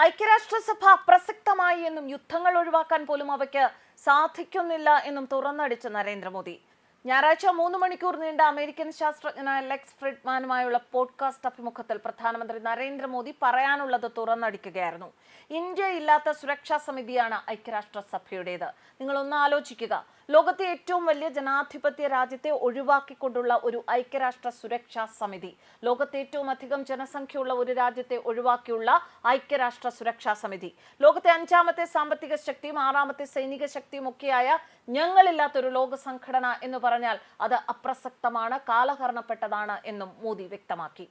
ഐക്യരാഷ്ട്രസഭ പ്രസക്തമായി എന്നും യുദ്ധങ്ങൾ ഒഴിവാക്കാൻ പോലും അവയ്ക്ക് സാധിക്കുന്നില്ല എന്നും തുറന്നടിച്ച നരേന്ദ്രമോദി. ഞായറാഴ്ച മൂന്ന് മണിക്കൂർ നീണ്ട അമേരിക്കൻ ശാസ്ത്രജ്ഞനായ ലെക്സ് ഫ്രിഡ്മാനുമായുള്ള പോഡ്കാസ്റ്റ് അഭിമുഖത്തിൽ പ്രധാനമന്ത്രി നരേന്ദ്രമോദി പറയാനുള്ളത് തുറന്നടിക്കുകയായിരുന്നു. ഇന്ത്യ ഇല്ലാത്ത സുരക്ഷാ സമിതിയാണ് ഐക്യരാഷ്ട്രസഭയുടേത്. നിങ്ങളൊന്ന് ആലോചിക്കുക. ലോകത്തെ ഏറ്റവും വലിയ ജനാധിപത്യ രാജ്യത്തെ ഒഴിവാക്കിക്കൊണ്ടുള്ള ഒരു ഐക്യരാഷ്ട്ര സുരക്ഷാ സമിതി. ലോകത്തെ ഏറ്റവും അധികം ജനസംഖ്യയുള്ള ഒരു രാജ്യത്തെ ഒഴിവാക്കിയുള്ള ഐക്യരാഷ്ട്ര സുരക്ഷാ സമിതി. ലോകത്തെ അഞ്ചാമത്തെ സാമ്പത്തിക ശക്തിയും ആറാമത്തെ സൈനിക ശക്തിയും ഒക്കെയായ ഞങ്ങളില്ലാത്തൊരു ലോക സംഘടന എന്ന് പറഞ്ഞാൽ അത് അപ്രസക്തമാണ് കാലഹരണപ്പെട്ടതാണ് എന്നും മോദി വ്യക്തമാക്കി.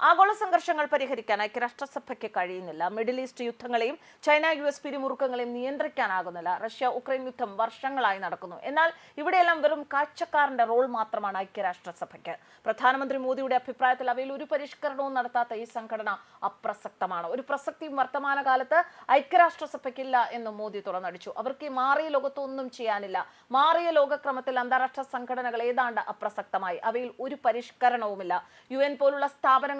ആഗോള സംഘർഷങ്ങൾ പരിഹരിക്കാൻ ഐക്യരാഷ്ട്രസഭയ്ക്ക് കഴിയുന്നില്ല. മിഡിൽ ഈസ്റ്റ് യുദ്ധങ്ങളെയും ചൈന യു എസ് പിരിമുറുക്കങ്ങളെയും നിയന്ത്രിക്കാനാകുന്നില്ല. റഷ്യ ഉക്രൈൻ യുദ്ധം വർഷങ്ങളായി നടക്കുന്നു. എന്നാൽ ഇവിടെയെല്ലാം വെറും കാഴ്ചക്കാരന്റെ റോൾ മാത്രമാണ് ഐക്യരാഷ്ട്രസഭയ്ക്ക്. പ്രധാനമന്ത്രി മോദിയുടെ അഭിപ്രായത്തിൽ അവയിൽ ഒരു പരിഷ്കരണവും നടത്താത്ത ഈ സംഘടന അപ്രസക്തമാണ്. ഒരു പ്രസക്തിയും വർത്തമാനകാലത്ത് ഐക്യരാഷ്ട്രസഭയ്ക്കില്ല എന്ന് മോദി തുറന്നടിച്ചു. അവർക്ക് ഈ മാറിയ ലോകത്തൊന്നും ചെയ്യാനില്ല. മാറിയ ലോകക്രമത്തിൽ അന്താരാഷ്ട്ര സംഘടനകൾ ഏതാണ്ട് അപ്രസക്തമായി. അവയിൽ ഒരു പരിഷ്കരണവുമില്ല. യു എൻ പോലുള്ള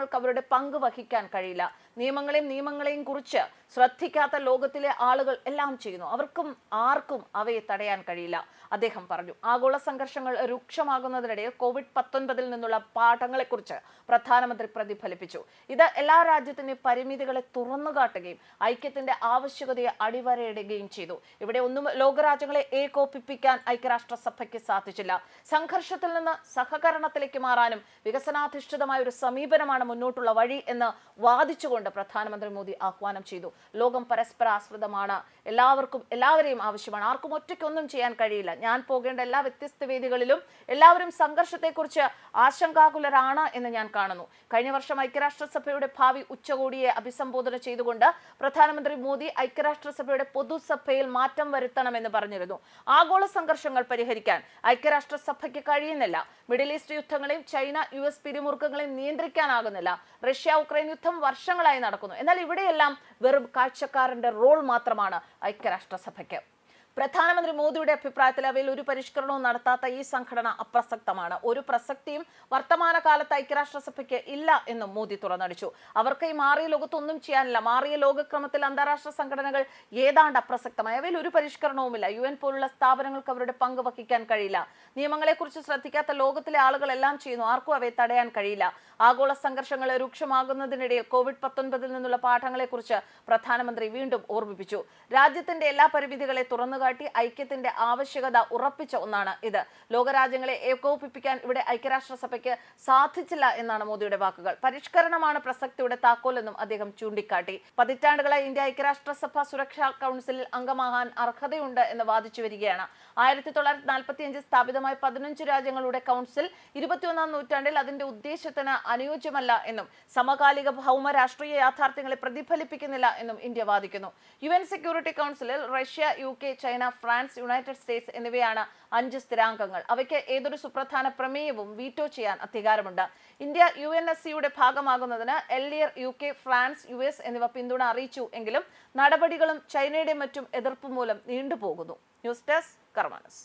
സ്ഥാപനങ്ങൾക്ക് അവരുടെ പങ്ക് വഹിക്കാൻ കഴിയില്ല. നിയമങ്ങളെയും നിയമങ്ങളെയും കുറിച്ച് ശ്രദ്ധിക്കാത്ത ലോകത്തിലെ ആളുകൾ എല്ലാം ചെയ്യുന്നു. അവർക്കും ആർക്കും അവയെ തടയാൻ കഴിയില്ല. അദ്ദേഹം പറഞ്ഞു ആഗോള സംഘർഷങ്ങൾ രൂക്ഷമാകുന്നതിനിടയിൽ കോവിഡ് പത്തൊൻപതിൽ നിന്നുള്ള പാഠങ്ങളെക്കുറിച്ച് പ്രധാനമന്ത്രി പ്രതിഫലിപ്പിച്ചു. ഇത് എല്ലാ രാജ്യത്തിന്റെയും പരിമിതികളെ തുറന്നു കാട്ടുകയും ഐക്യത്തിന്റെ ആവശ്യകതയെ അടിവരയിടുകയും ചെയ്തു. ഇവിടെ ഒന്നും ലോകരാജ്യങ്ങളെ ഏകോപിപ്പിക്കാൻ ഐക്യരാഷ്ട്രസഭയ്ക്ക് സാധിച്ചില്ല. സംഘർഷത്തിൽ നിന്ന് സഹകരണത്തിലേക്ക് മാറാനും വികസനാധിഷ്ഠിതമായ ഒരു സമീപനമാണ് മുന്നോട്ടുള്ള വഴി എന്ന് വാദിച്ചുകൊണ്ട് പ്രധാനമന്ത്രി മോദി ആഹ്വാനം ചെയ്തു. ലോകം പരസ്പര ആശ്രിതമാണ്. എല്ലാവർക്കും എല്ലാവരെയും ആവശ്യമാണ്. ആർക്കും ഒറ്റയ്ക്കൊന്നും ചെയ്യാൻ കഴിയില്ല. ഞാൻ പോകേണ്ട എല്ലാ വ്യത്യസ്ത വേദികളിലും എല്ലാവരും സംഘർഷത്തെക്കുറിച്ച് ആശങ്കാകുലരാണ് എന്ന് ഞാൻ കാണുന്നു. കഴിഞ്ഞ വർഷം ഐക്യരാഷ്ട്രസഭയുടെ ഭാവി ഉച്ചകോടിയെ അഭിസംബോധന ചെയ്തുകൊണ്ട് പ്രധാനമന്ത്രി മോദി ഐക്യരാഷ്ട്രസഭയുടെ പൊതുസഭയിൽ മാറ്റം വരുത്തണമെന്ന് പറഞ്ഞിരുന്നു. ആഗോള സംഘർഷങ്ങൾ പരിഹരിക്കാൻ ഐക്യരാഷ്ട്രസഭയ്ക്ക് കഴിയുന്നില്ല. മിഡിൽ ഈസ്റ്റ് യുദ്ധങ്ങളെയും ചൈന യു എസ് പിരിമുറുക്കങ്ങളെയും നിയന്ത്രിക്കാനാകുന്നില്ല. റഷ്യ ഉക്രൈൻ യുദ്ധം വർഷങ്ങളായി നടക്കുന്നു. എന്നാൽ ഇവിടെയെല്ലാം വെറും കാഴ്ചക്കാരന്റെ റോൾ മാത്രമാണ് ഐക്യരാഷ്ട്രസഭയ്ക്ക്. പ്രധാനമന്ത്രി മോദിയുടെ അഭിപ്രായത്തിൽ അവയിൽ ഒരു പരിഷ്കരണവും നടത്താത്ത ഈ സംഘടന അപ്രസക്തമാണ്. ഒരു പ്രസക്തിയും വർത്തമാനകാലത്ത് ഐക്യരാഷ്ട്രസഭയ്ക്ക് ഇല്ല എന്നും മോദി തുറന്നടിച്ചു. അവർക്ക് ഈ മാറിയ ലോകത്തൊന്നും ചെയ്യാനില്ല. മാറിയ ലോകക്രമത്തിൽ അന്താരാഷ്ട്ര സംഘടനകൾ ഏതാണ്ട് അപ്രസക്തമായി. അവയിൽ ഒരു പരിഷ്കരണവുമില്ല. യു എൻ പോലുള്ള സ്ഥാപനങ്ങൾക്ക് അവരുടെ പങ്ക് വഹിക്കാൻ കഴിയില്ല. നിയമങ്ങളെക്കുറിച്ച് ശ്രദ്ധിക്കാത്ത ലോകത്തിലെ ആളുകൾ എല്ലാം ചെയ്യുന്നു. ആർക്കും അവയെ തടയാൻ കഴിയില്ല. ആഗോള സംഘർഷങ്ങൾ രൂക്ഷമാകുന്നതിനിടയിൽ കോവിഡ് പത്തൊൻപതിൽ നിന്നുള്ള പാഠങ്ങളെക്കുറിച്ച് പ്രധാനമന്ത്രി വീണ്ടും ഓർമ്മിപ്പിച്ചു. രാജ്യത്തിന്റെ എല്ലാ പരിമിതികളെ തുറന്നുകാട്ടി ഐക്യത്തിന്റെ ആവശ്യകത ഉറപ്പിച്ച ഒന്നാണ് ഇത്. ലോകരാജ്യങ്ങളെ ഏകോപിപ്പിക്കാൻ ഇവിടെ ഐക്യരാഷ്ട്രസഭയ്ക്ക് സാധിച്ചില്ല എന്നാണ് മോദിയുടെ വാക്കുകൾ. പരിഷ്കരണമാണ് പ്രസക്തിയുടെ താക്കോലെന്നും അദ്ദേഹം ചൂണ്ടിക്കാട്ടി. പതിറ്റാണ്ടുകളായി ഇന്ത്യ ഐക്യരാഷ്ട്രസഭ സുരക്ഷാ കൗൺസിലിൽ അംഗമാകാൻ അർഹതയുണ്ട് എന്ന് വാദിച്ചു വരികയാണ്. ആയിരത്തി തൊള്ളായിരത്തി നാൽപ്പത്തി അഞ്ചിൽ സ്ഥാപിതമായ പതിനഞ്ച് രാജ്യങ്ങളുടെ കൗൺസിൽ ഇരുപത്തിയൊന്നാം നൂറ്റാണ്ടിൽ അതിന്റെ ഉദ്ദേശത്തിന് അനുയോജ്യമല്ല എന്നും സമകാലിക ഭൗമ രാഷ്ട്രീയ യാഥാർത്ഥ്യങ്ങളെ പ്രതിഫലിപ്പിക്കുന്നില്ല എന്നും ഇന്ത്യ വാദിക്കുന്നു. യു സെക്യൂരിറ്റി കൗൺസിലിൽ Russia U K China France United States എന്നിവയാണ് അഞ്ച് സ്ഥിരാംഗങ്ങൾ അവയ്ക്ക് ഏതൊരു സുപ്രധാന പ്രമേയവും വീറ്റോ ചെയ്യാൻ അധികാരമുണ്ട്. ഇന്ത്യ യു എൻ എസ് സിയുടെ ഭാഗമാകുന്നതിന് എൽഡിയർ U K France U S എന്നിവ പിന്തുണ അറിയിച്ചു എങ്കിലും നടപടികളും ചൈനയുടെ മറ്റും എതിർപ്പ് മൂലം നീണ്ടുപോകുന്നു. News desk കർമാനസ്.